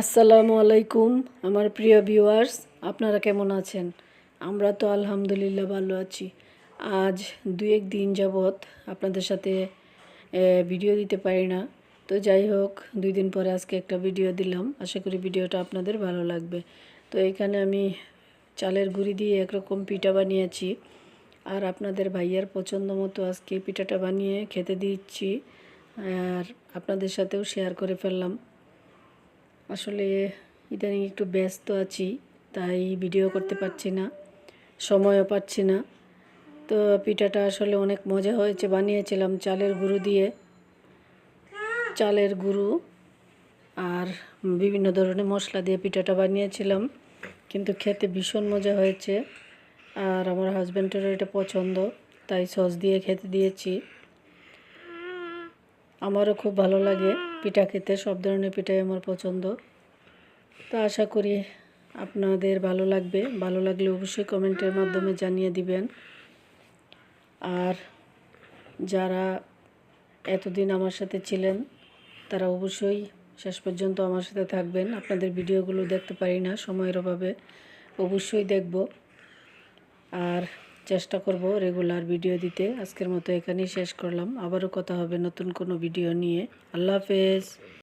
আসসালামু আলাইকুম, আমার প্রিয় ভিউয়ার্স আপনারা কেমন আছেন? আমরা তো আলহামদুলিল্লাহ ভালো আছি। আজ দু এক দিন যাবৎ আপনাদের সাথে ভিডিও দিতে পারি না। তো যাই হোক, দুই দিন পরে আজকে একটা ভিডিও দিলাম। আশা করি ভিডিওটা আপনাদের ভালো লাগবে। তো এখানে আমি চালের গুঁড়ি দিয়ে একরকম পিঠা বানিয়েছি। আর আপনাদের ভাইয়ার পছন্দ মতো আজকে পিঠাটা বানিয়ে খেতে দিচ্ছি। আর আপনাদের সাথেও শেয়ার করে ফেললাম। আসলে ইদানিং একটু ব্যস্ত আছি, তাই ভিডিও করতে পারছি না, সময়ও পাচ্ছি না। তো পিঠাটা আসলে অনেক মজা হয়েছে, বানিয়েছিলাম চালের গুঁড়ো দিয়ে। চালের গুঁড়ো আর বিভিন্ন ধরনের মশলা দিয়ে পিঠাটা বানিয়েছিলাম, কিন্তু খেতে ভীষণ মজা হয়েছে। আর আমার হাজব্যান্ডেরও এটা পছন্দ, তাই সস দিয়ে খেতে দিয়েছি। আমারও খুব ভালো লাগে। পিঠা খেতে সব ধরনের পিঠাই আমার পছন্দ। তো আশা করি আপনাদের ভালো লাগবে। ভালো লাগলে অবশ্যই কমেন্টের মাধ্যমে জানিয়ে দিবেন। আর যারা এতদিন আমার সাথে ছিলেন, তারা অবশ্যই শেষ পর্যন্ত আমার সাথে থাকবেন। আপনাদের ভিডিওগুলো দেখতে পারি না সময়ের অভাবে। অবশ্যই দেখব। আর চেষ্টা করব রেগুলার ভিডিও দিতে। আজকের মতো এখানেই শেষ করলাম। আবারও কথা হবে নতুন কোনো ভিডিও নিয়ে। আল্লাহ হাফেজ।